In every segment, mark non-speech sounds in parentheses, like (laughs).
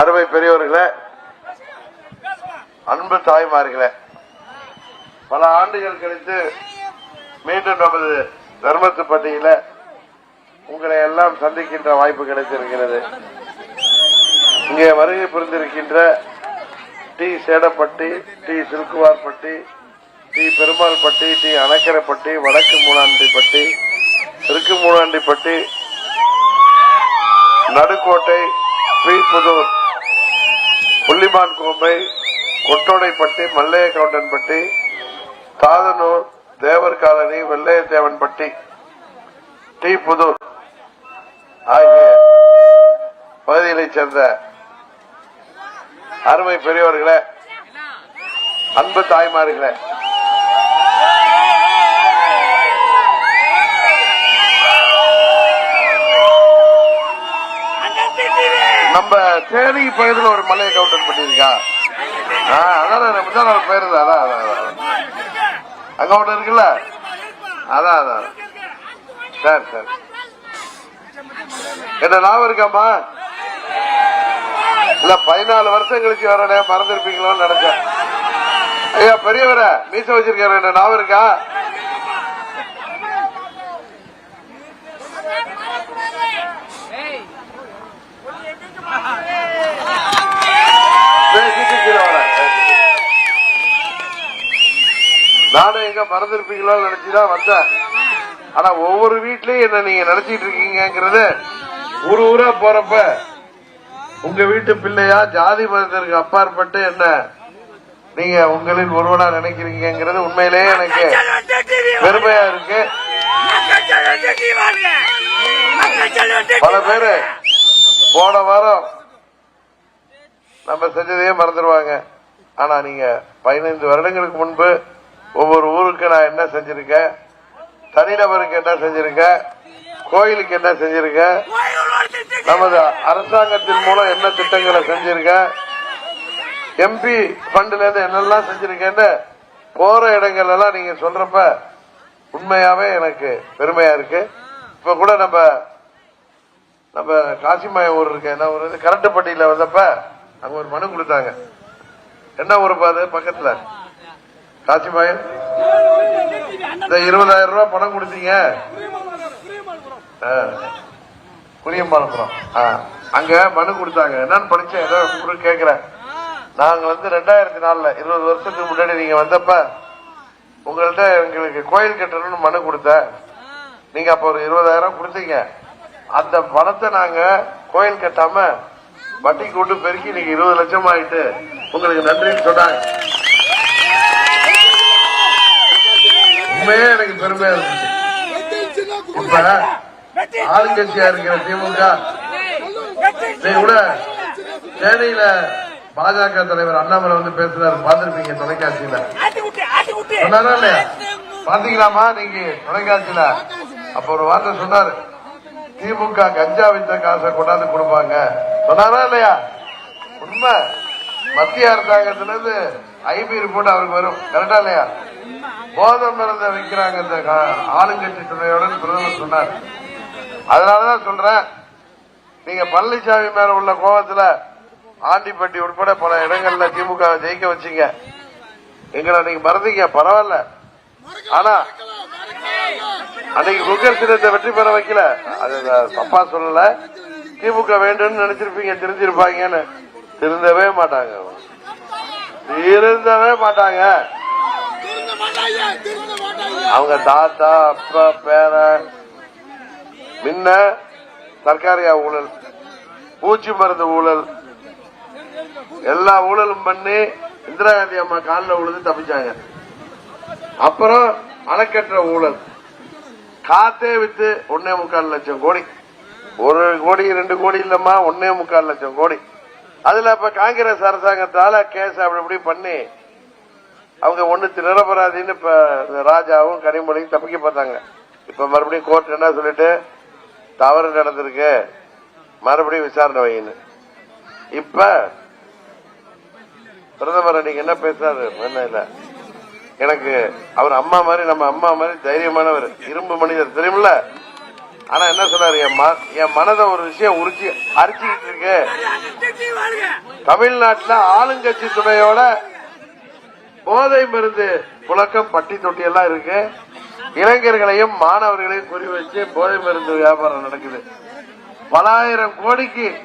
அருமை பெரியவர்களே அன்பு தாய்மார்களே பல ஆண்டுகள் கழித்து மீண்டும் நமது தர்மத்து பட்டியல உங்களை எல்லாம் சந்திக்கின்ற வாய்ப்பு கிடைத்திருக்கிறது. இங்கே வருகை புரிந்திருக்கின்ற T Sedapatti T Silkuvarpatti T Perumalpatti T Anakkaraipatti வடக்கு மூணாண்டிப்பட்டி தெற்கு மூணாண்டிப்பட்டி நடுக்கோட்டை ஸ்ரீபுதூர் புள்ளிமான் கோம்பை கொட்டோடைப்பட்டி மல்லைய கவுண்டன்பட்டி தாதனூர் தேவர் காலனி வெள்ளையத்தேவன்பட்டி டி புதூர் ஆகிய பகுதிகளைச் சேர்ந்த அருமை பெரியவர்களே அன்பு தாய்மார்களே நம்ம தேனி பகுதியில் ஒரு மலையை கவுண்டர் பண்ணியிருக்கா ஆ, அதான் நான் முந்தா நாள் அதான் அதான், அதான். அங்க ஒன்று இருக்குல்ல? அதான் அதான் சரி சரி. என்ன ஞாபகம் இருக்காமா இல்ல பதினாலு வருஷம் கழிச்சு வரனே மறந்துருப்பீங்களோன்னு நினைச்சேன். ஐயா பெரியவர மீச வச்சிருக்காரு. என்ன ஞாபகம் இருக்கா? நானும் எங்க மறந்துருப்பீங்களோன்னு நினைச்சுதான் வந்தேன். ஆனா ஒவ்வொரு வீட்லயும் என்ன நீங்க நினைச்சிட்டு இருக்கீங்கிறது ஊர் ஊரா போறப்ப உங்க வீட்டு பிள்ளையா ஜாதி மதத்திற்கு அப்பாற்பட்டு என்ன நீங்க உங்களின் ஒருவனா நினைக்கிறீங்கிறது உண்மையிலேயே எனக்கு பெருமையா இருக்கு. பல பேரு போன வாரம் நம்ம செஞ்சதையே மறந்துடுவாங்க ஆனா நீங்க பதினைந்து வருடங்களுக்கு முன்பு ஒவ்வொரு ஊருக்கு நான் என்ன செஞ்சிருக்கேன் தனிநபருக்கு என்ன செஞ்சிருக்கேன் கோயிலுக்கு என்ன செஞ்சிருக்கேன் நமது அரசாங்கத்தின் மூலம் என்ன திட்டங்களை செஞ்சிருக்கேன் எம்பி ஃபண்ட்ல இருந்து என்னெல்லாம் செஞ்சிருக்கேன்னு போற இடங்கள் எல்லாம் நீங்க சொல்றப்ப உண்மையாவே எனக்கு பெருமையா இருக்கு. இப்ப கூட நம்ம நம்ம காசிமாய ஊர் இருக்கு என்ன ஊர்? இது கரட்டுப்பட்டியில வந்தப்ப அங்க ஒரு மனு கொடுத்தாங்க. என்ன ஊருப்பா அது? பக்கத்துல. காசிமாயம் இந்த இருபதாயிரம் ரூபாய் பணம் கொடுத்தீங்க. ஆ. ஆ. அங்க மனு கொடுத்தாங்க. என்னன்னு படிச்சேன். ஏதோ ஊரு கேக்குறேன் நாங்க வந்து ரெண்டாயிரத்தி நாலுல இருபது வருஷத்துக்கு முன்னாடி நீங்க வந்தப்ப உங்கள்ட்ட எங்களுக்கு கோயில் கட்டணும்னு மனு கொடுத்தேன். நீங்க அப்ப ஒரு இருபதாயிரம் கொடுத்தீங்க. அந்த பணத்தை நாங்க கோயில் கட்டாம வட்டி கொண்டு பெருக்கி நீங்க இருபது லட்சம் ஆயிட்டு உங்களுக்கு நன்றின்னு சொன்னாங்க. உண்மையே எனக்கு பெருமையா இருந்துச்சு. இப்ப ஆளுங்கட்சியா இருக்கிற திமுக நீ கூட தேனியில பாஜக தலைவர் அண்ணாமலை வந்து பேசுறாரு பார்த்திருப்பீங்க தொலைக்காட்சியில. சொன்னாரா இல்லையா? பாத்தீங்களாமா நீங்க தொலைக்காட்சியில? அப்ப ஒரு வார்த்தை சொன்னாரு. திமுக கஞ்சா வித்த காசை கொண்டாந்து கொடுப்பாங்க. சொன்னாரா இல்லையா? உண்மை. மத்திய அரசாங்கத்துல இருந்து ஐபி ரிப்போர்ட் அவருக்கு வரும். கரெக்டா இல்லையா? போதை மருந்த வைக்கிறாங்க இந்த ஆளுங்கட்சி துணையோட பிரதமர் சொன்னார். அதனாலதான் சொல்றேன் நீங்க பழனிசாமி மேல உள்ள கோபத்துல ஆண்டிப்பட்டி உட்பட பல இடங்கள்ல திமுக ஜெயிக்க வச்சீங்க. எங்களை நீங்க மறந்தீங்க பரவாயில்ல. ஆனா அன்னைக்கு குக்கர் சின்னத்தை வெற்றி பெற வைக்கல. அது தப்பா சொல்லல. திமுக வேண்டும் நினைச்சிருப்பீங்க தெரிஞ்சிருப்பாங்கன்னு. திருந்தவே மாட்டாங்க. திருந்தவே மாட்டாங்க. அவங்க தாத்தா அப்பா பேரன் முன்ன சர்க்காரியா ஊழல் பூச்சி மருந்து ஊழல் எல்லா ஊழலும் பண்ணி இந்திரா காந்தி அம்மா காலில் விழுந்து தப்பிச்சாங்க. அப்புறம் அணைக்கற்ற ஊழல். காத்தே வித்து ஒன்னே முக்கால் லட்சம் கோடி. ஒரு கோடி ரெண்டு கோடி இல்லம்மா ஒன்னே முக்கால் லட்சம் கோடி. அதுல இப்ப காங்கிரஸ் அரசாங்கத்தால கேஸ் அப்படி இப்படி பண்ணி அவங்க ஒண்ணு நிரபராதின்னு இப்ப இந்த ராஜாவும் கனிமொழியும் தப்பிக்க பார்த்தாங்க இப்ப மறுபடியும் கோர்ட் என்ன சொல்லிட்டு தவறு நடந்திருக்கு மறுபடியும் விசாரணை வைன்னு. இப்ப பிரதமர் நீங்க என்ன பேசுறாரு? என்ன இல்லை. எனக்கு அவர் அம்மா மாதிரி நம்ம அம்மா மாதிரி தைரியமானவர். இரும்பு மனிதர். தெரியுமில்ல? ஆனா என்ன சொன்னாரு என் ம- என் மனதை ஒரு விஷயம் உரிச்சு அரிச்சுக்கிட்டு இருக்கு. தமிழ்நாட்டில் ஆளுங்கட்சி துணையோட போதை மருந்து புழக்கம் பட்டி தொட்டி எல்லாம் இருக்கு. இளைஞர்களையும் மாணவர்களையும் குறி வச்சு போதை மருந்து வியாபாரம் நடக்குது. பலாயிரம் கோடிக்கு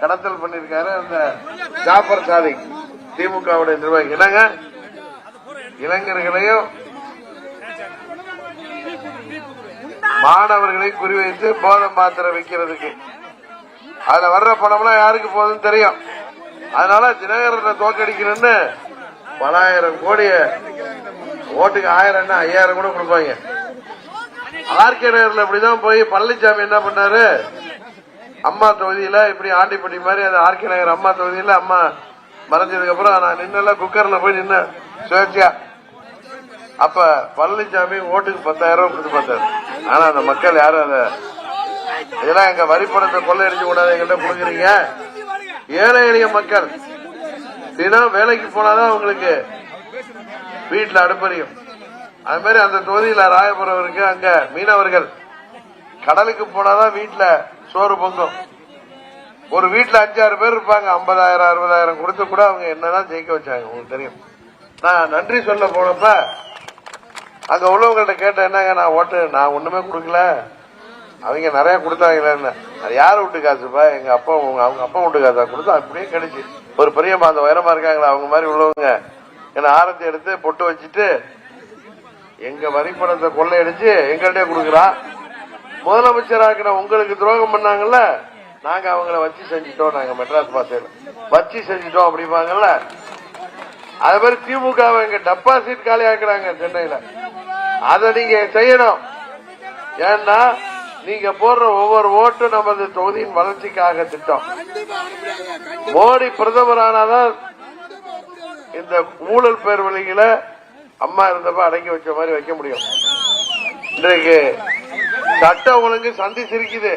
கடத்தல் பண்ணிருக்காரு அந்த ஜாபர் சாதிக் திமுகவுடைய நிர்வாகி. என்னங்க? இளைஞர்களையும் மாணவர்களையும் குறிவைத்து போதை மாத்திரை விற்கிறதுக்கு அதுல வர்ற பணம்லாம் யாருக்கு போகுதுன்னு தெரியும். அதனால தினகரனை தோக்கடிக்கணும்னு பலாயிரம் கோடிய ஓட்டுக்கு ஆயிரம் ஐயாயிரம் கூட கொடுப்பாங்க. ஆர்கே நகர்ல இப்படிதான் போய் பழனிசாமி என்ன பண்ணாரு? அம்மா தொகுதியில இப்படி ஆண்டிப்பட்டி மாதிரி அது ஆர்கே நகர் அம்மா தொகுதியில அம்மா மறைஞ்சதுக்கு அப்புறம் நான் நின்னல குக்கர்ல போய் நின்ன சுயேட்சையா. அப்ப பழனிசாமி ஓட்டுக்கு பத்தாயிரம் ரூபாய் கொடுத்து பார்த்தாரு. ஆனா அந்த மக்கள் யாரும் அத இதெல்லாம் எங்க வரிப்பணத்தை கொள்ளையடிச்சு கூடாது எங்கிட்ட கொடுக்குறீங்க? ஏழை எளிய மக்கள். தினம் வேலைக்கு போனாதான் அவங்களுக்கு வீட்டுல அடுப்பறியும். அது மாதிரி அந்த தொகுதியில ராயபுரம் இருக்கு அங்க மீனவர்கள். கடலுக்கு போனாதான் வீட்டுல சோறு பொங்கும். ஒரு வீட்டுல அஞ்சாறு பேர் இருப்பாங்க ஐம்பதாயிரம் அறுபதாயிரம் கொடுத்து கூட அவங்க என்னதான் ஜெயிக்க வச்சாங்க உங்களுக்கு தெரியும். நான் நன்றி சொல்ல போனப்ப அங்க உள்ளவங்கள்ட்ட கேட்டேன் என்னங்க நான் ஓட்டு நான் ஒண்ணுமே கொடுக்கல. அவங்க நிறைய கொடுத்தாங்களேன்னு. அது யார் வீட்டு காசுப்பா எங்க அப்பா உங்க அவங்க அப்பா வீட்டு காசா? கொடுத்தா அப்படியே கிடைச்சு. ஒரு பெரியம்மா அந்த உயரமா இருக்காங்களா அவங்க மாதிரி உள்ளவங்க. என்ன ஆரத்தி எடுத்து பொட்டு வச்சுட்டு எங்க வரிப்பணத்தை கொள்ளையடிச்சு எங்கள்கிட்ட கொடுக்குறான் முதலமைச்சராக்கிற உங்களுக்கு துரோகம் பண்ணாங்கல்ல நாங்க அவங்கள வச்சு செஞ்சிட்டோம் நாங்க மெட்ராஸ் பாசையில. வச்சு செஞ்சிட்டோம் அப்படிப்பாங்கல்ல அது மாதிரி திமுக எங்க டெபாசிட் காலி ஆக்குறாங்க சென்னையில. அதை நீங்க செய்யணும். ஏன்னா நீங்க போடுற ஒவ்வொரு ஓட்டும் நமது தொகுதியின் வளர்ச்சிக்காக திட்டம். மோடி பிரதமர் ஆனாதான் இந்த ஊழல் பேர்வழிகளை அம்மா இருந்தப்ப அடங்கி வச்ச மாதிரி வைக்க முடியும். இன்றைக்கு சட்ட ஒழுங்கு சந்தி சிரிக்குது.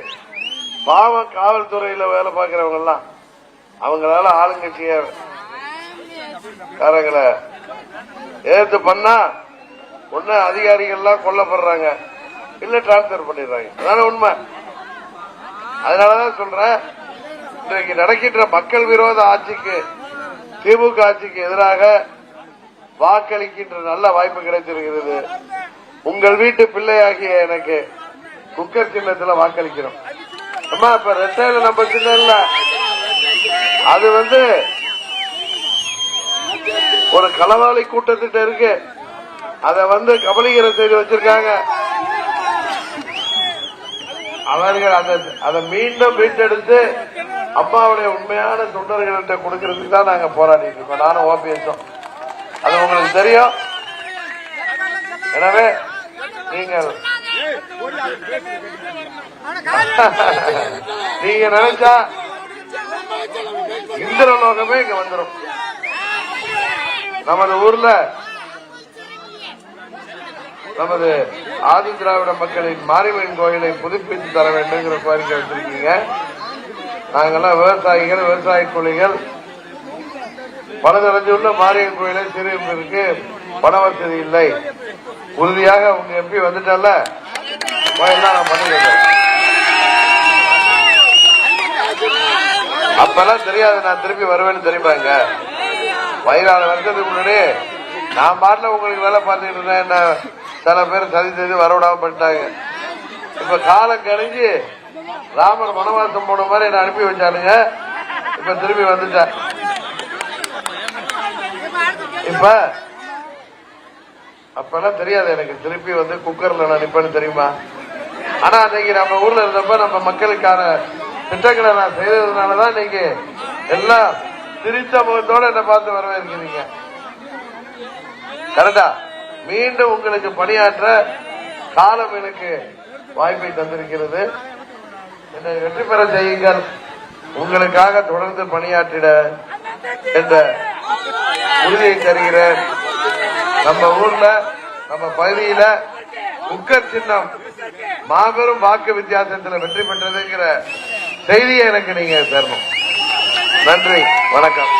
பாவம் காவல்துறையில வேலை பார்க்கிறவங்க எல்லாம் அவங்களால ஆளுங்கட்சிய காரங்களை ஏத்து பண்ணா ஒன்னு அதிகாரிகள்லாம் கொல்லப்படுறாங்க. இல்ல டிரான்ஸ்பர் பண்ணிடுறாங்க. அதான உண்மை? அதனாலதான் சொல்றேன் இன்றைக்கு நடக்கின்ற மக்கள் விரோத ஆட்சிக்கு திமுக ஆட்சிக்கு எதிராக வாக்களிக்கின்ற நல்ல வாய்ப்பு கிடைத்திருக்கிறது. உங்கள் வீட்டு பிள்ளையாகிய எனக்கு குக்கர் சின்னத்துல வாக்களிக்கிறோம். அம்மா இப்ப ரெட்டையில நம்ம சின்ன இல்ல. அது வந்து ஒரு களவாளி கூட்டத்திட்ட இருக்கு. அதை வந்து கபலீகரம் செய்து வச்சிருக்காங்க. அவர்கள் அதை அதை மீண்டும் மீட்டெடுத்து அம்மாவுடைய உண்மையான தொண்டர்கள்ட்ட கொடுக்கறதுக்கு தான் நாங்க போராடிட்டு இருக்கோம். நானும் ஓபிஎஸும் அது உங்களுக்கு தெரியும். எனவே நீங்கள் (laughs) நீங்க நினைச்சா இந்திரலோகமே இங்க வந்துடும் நமது ஊர்ல நமது ஆதி திராவிட மக்களின் மாரியம்மன் கோயிலை புதுப்பித்து தர வேண்டும்ங்கிற கோரிக்கை வச்சிருக்கீங்க. நாங்கெல்லாம் விவசாயிகள் விவசாய கூலிகள். பலதரஞ்சுள்ள மாரியம்மன் கோயிலை சிறியருக்கு பண வசதி இல்லை. உறுதியாக உங்க எம்பி வந்துட்டல கோயிலாம் நான் அப்பெல்லாம் தெரியாது நான் திருப்பி வருவேன்னு தெரியுமாங்க? பதினாலு வருஷத்துக்கு முன்னாடி நான் பாட்டில் உங்களுக்கு வேலை பார்த்துக்கிட்டு இருந்தேன் என்ன சில பேர் சதி செஞ்சு வரவிடாம பண்ணிட்டாங்க இப்ப காலம் கழிஞ்சு ராமர் வனவாசம் போன மாதிரி என்ன அனுப்பி வச்சானுங்க. இப்ப திரும்பி வந்துட்டேன். இப்ப அப்பெல்லாம் தெரியாது எனக்கு. திருப்பி வந்து குக்கர்ல நான் நிப்பேன்னு தெரியுமா? ஆனா அன்னைக்கு நம்ம ஊர்ல இருந்தப்ப நம்ம மக்களுக்கான திட்டங்களை நான் செய்ததுனாலதான் நீங்க எல்லாம் சிரித்த முகத்தோட என்ன பார்த்து வரவேற்கிறீங்க. கரெக்டா? மீண்டும் உங்களுக்கு பணியாற்ற காலம் எனக்கு வாய்ப்பை தந்திருக்கிறது. என்னை வெற்றி பெற செய்யுங்கள். உங்களுக்காக தொடர்ந்து பணியாற்றிட என்ற உறுதியை தருகிறேன். நம்ம ஊர்ல நம்ம பகுதியில உக்கர் சின்னம் மாபெரும் வாக்கு வித்தியாசத்தில் வெற்றி பெற்றதுங்கிற செய்தியை எனக்கு நீங்க தரணும். நன்றி வணக்கம்.